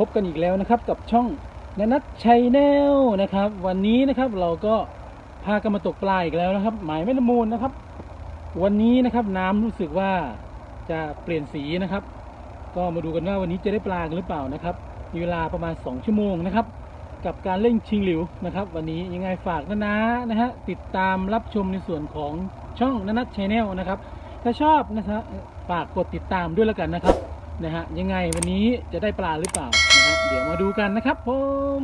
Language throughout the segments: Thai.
พบกันอีกแล้วนะครับกับช่องนนัทชัยแนลนะครับ วันนี้นะครับเราก็พากันมาตกปลาอีกแล้วนะครับ หมายไม่ละมูลนะครับ วันนี้นะครับน้ำรู้สึกว่าจะเปลี่ยนสีนะครับ ก็มาดูกันว่าวันนี้จะได้ปลาหรือเปล่านะครับมีเวลาประมาณ 2 ชั่วโมงนะครับ กับการเล่นชิงหลิวนะครับ วันนี้ยังไงฝากนะนะนะฮะติดตามรับชมในส่วนของช่องนนัทชัยแนลนะครับ ถ้าชอบนะครับฝากกดติดตามด้วยแล้วกันนะครับนะฮะยังไงวันนี้จะได้ปลาหรือเปล่า เดี๋ยวมาดูกันนะครับผม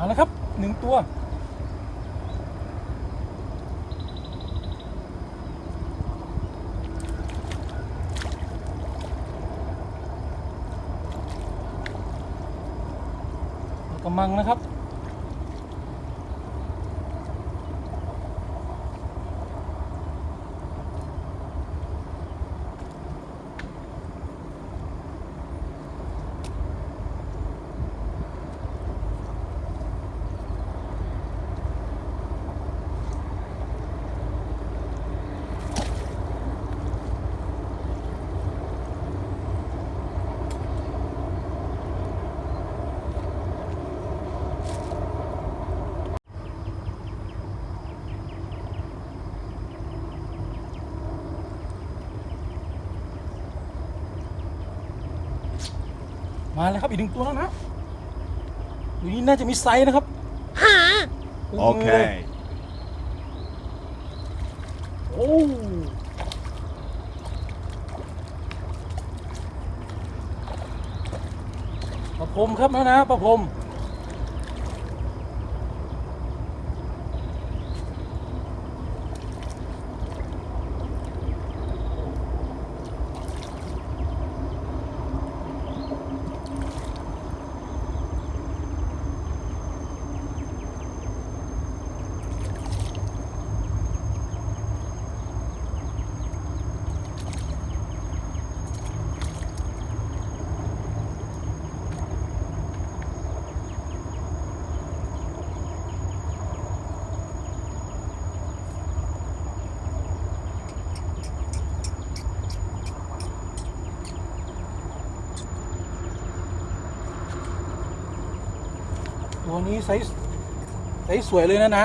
เอาละครับหนึ่งตัวกำมังนะครับ มาแล้วครับอีกหนึ่งตัวแล้วนะอยู่นี่น่าจะมีไซส์นะครับ Okay. โอ้ประพรมครับนะนะประพรม ตัวนี้ไซส์ไซส์สวยเลยนะนะ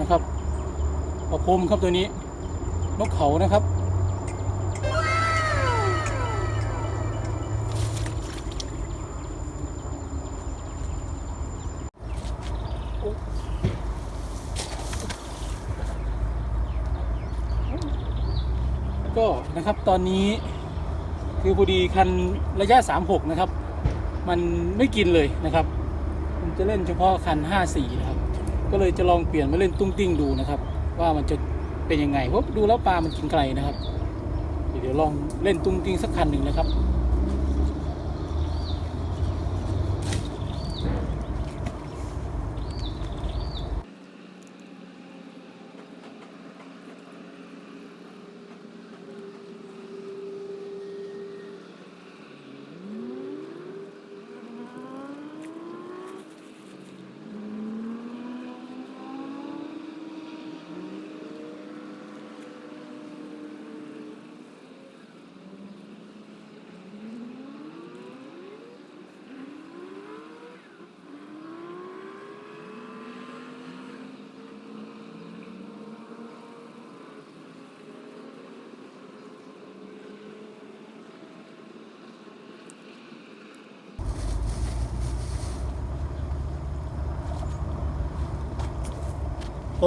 นะครับประพรมครับตัวนี้ นกเขานะครับ ก็นะครับตอนนี้คือพอดีคันระยะ 36 นะครับ มันไม่กินเลยนะครับ ผมจะเล่นเฉพาะคัน 54 นะครับ ก็เลยจะลองเปลี่ยนมาเล่นตุ้งติ้งดูนะครับ ว่ามันจะเป็นยังไงเพราะดูแล้วปลามันกินไกลนะครับ เดี๋ยวลองเล่นตุ้งติ้งสักคันหนึ่งนะครับ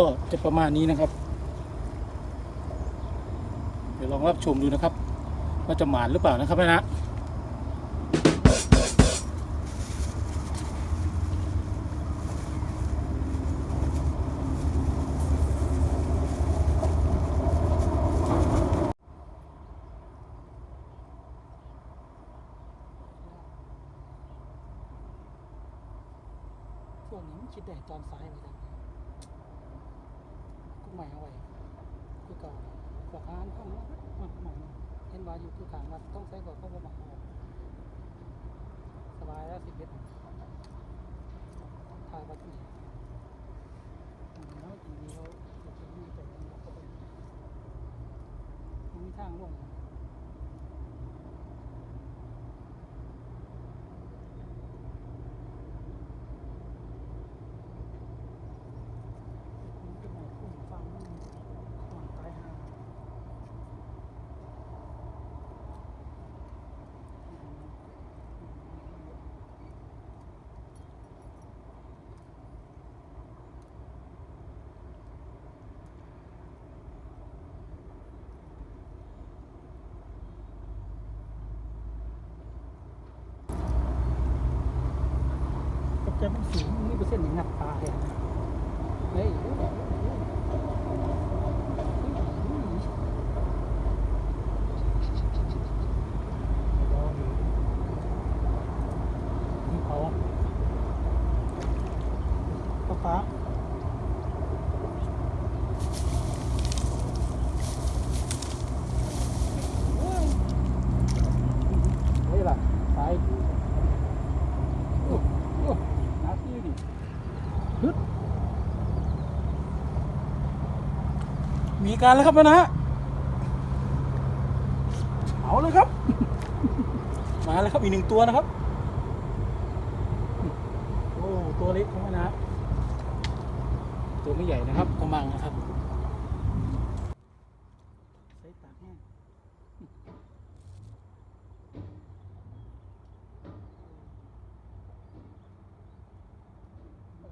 ็จะประมาณนี้นะครับ เดี๋ยวลองรับชมดูนะครับ ว่าจะหมานหรือเปล่านะครับแมนะช่วงนี้คิดแต่ตอนซ้ายเหมือนกัน ใหม่เอาไว้คือเก่าฝากงานข้างนอกมันหม่เห็นว่าอยู่คือขางวัดต้องใช้ก่อนก็บ่มาเอาสบายแล้วสิบเอ็ดถ่ายวัดที่นี่อืมแล้วทีนี้เขาจะเป็นมีแต่ยังเขาเป็นมันมีทางลง มันเป็นไหนคุ้มฟังมันขวางตายหา กับแกมันสูงนี่เปอร์เซ็นต์อย่างงัดตาเลยเฮ้ยนี่เขาฟ้าฟ้าเฮ้ยล่ะสายโอ้โอ้นาทีดิฮึดมี การแล้วครับนะฮะเอาเลยครับ มาแล้วครับอีกหนึ่งตัวนะครับ โอ้ตัวเล็กของมันนะตัวไม่ใหญ่นะครับกำมังนะครับใช้ตากแห้ง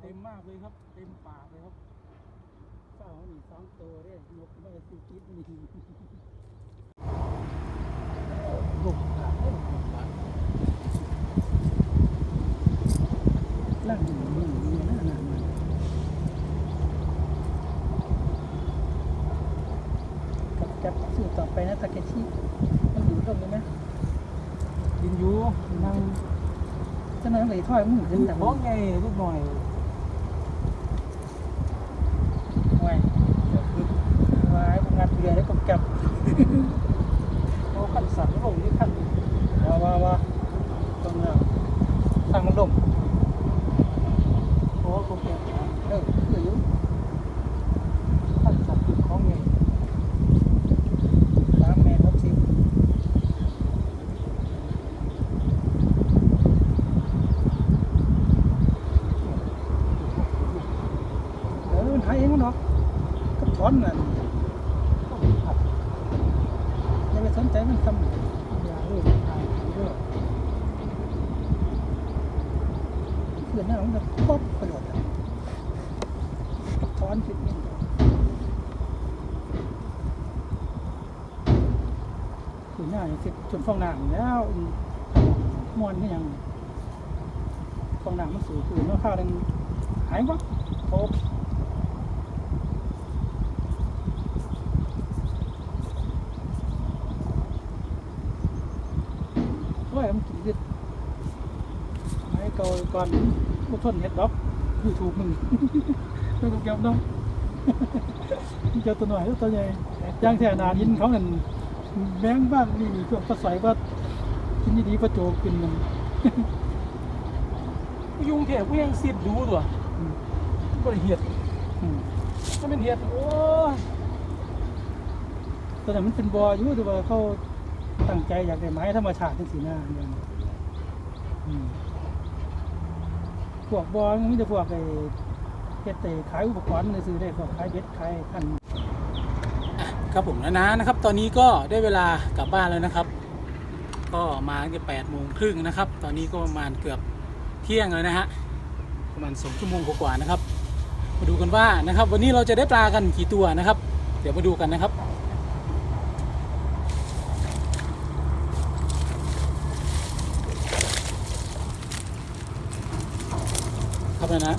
เต็มมากเลยครับ เต็มปากเลยครับาหนีสองตัวเด้นกไม่ได้ซื้อกิฟนี่ลูกปากเอ้ยลูกปากล่างหนึ่งหนึ่งเนี่ยน่านานากับจับสูตรต่อไปนะตาเกชิมันอยู่ตรงนี้ไหมกินอยู่นั่งจะนั่งเลยถ้อยมึงขึ้นแต่บ้องไงลูกหน่อย ไว้เดี๋ยวขึ้นไว้พวกงานเรือได้กบกับ โอ้ขั้นสัตว์ลงนี่ขั้น ว่าว่าว่าตรงนั้นทางมันดม โอ้กบแก่ เออคืออยู่ ขั้นสัตว์คือของไง สามเมตรหกสิบเออมันหายเองมันเนาะกับถอนนั่นอย่าไปสนใจมันทำอย่าเลยหายเยอะคือหน้ามันจะ ปุ๊บกระโดดถอนคิดนี่คือหน้าอย่างสิจนฟองน้ำแล้วมวนก็ยังฟองน้ำมันสูงคือเมื่อข้าวนึงหายวับโอ้โอ้ยมันกินดิบไอ้เก่าก่อน บุทนเห็ดดอกยูทูบมึงต้องกับแก้วน้องเจ้าตัวหน่อยเจ้าตัวใหญ่ย่างแท่นายินเขาเงินแบงบ้างนี่พวกปลาใสว่ากินดีๆประโจกกินมันยุงเถอะกูยังสิดดูตัวก็เลยเหียดมถ้าเป็นเหียดโอ้ยตอนนั้นมันเป็นบออยู่แต่ว่าเขาตั้งใจอยากได้ไม้ธรรมชาติที่สีหน้าเนี่ย พวกบอมันมีแต่พวกไอ้เฮ็ดแต่ขายอุปกรณ์ในซื้อได้พวกขายเบ็ดขายขันครับผมนะนะนะครับ ตอนนี้ก็ได้เวลากลับบ้านแล้วนะครับ ก็มาตั้งแต่แปดโมงครึ่งนะครับ ตอนนี้ก็ประมาณเกือบเที่ยงเลยนะฮะประมาณสองชั่วโมงกว่าๆนะครับ มาดูกันว่านะครับ วันนี้เราจะได้ปลากันกี่ตัวนะครับ เดี๋ยวมาดูกันนะครับ ครับนะ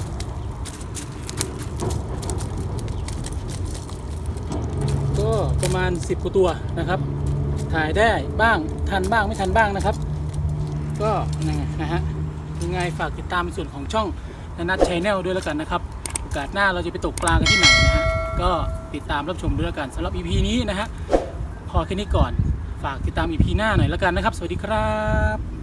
ก็ประมาณ 10กว่าตัวนะครับ ถ่ายได้บ้างทันบ้างไม่ทันบ้างนะครับ ก็ยังไงนะฮะยังไงฝากติดตามในส่วนของช่องนันัทชแนลด้วยแล้วกันนะครับโอกาสหน้าเราจะไปตกปลากันที่ไหนนะฮะก็ติดตามรับชมด้วยแล้วกันสำหรับ EP นี้นะฮะพอแค่นี้ก่อนฝากติดตาม EP หน้าหน่อยแล้วกันนะครับ สวัสดีครับ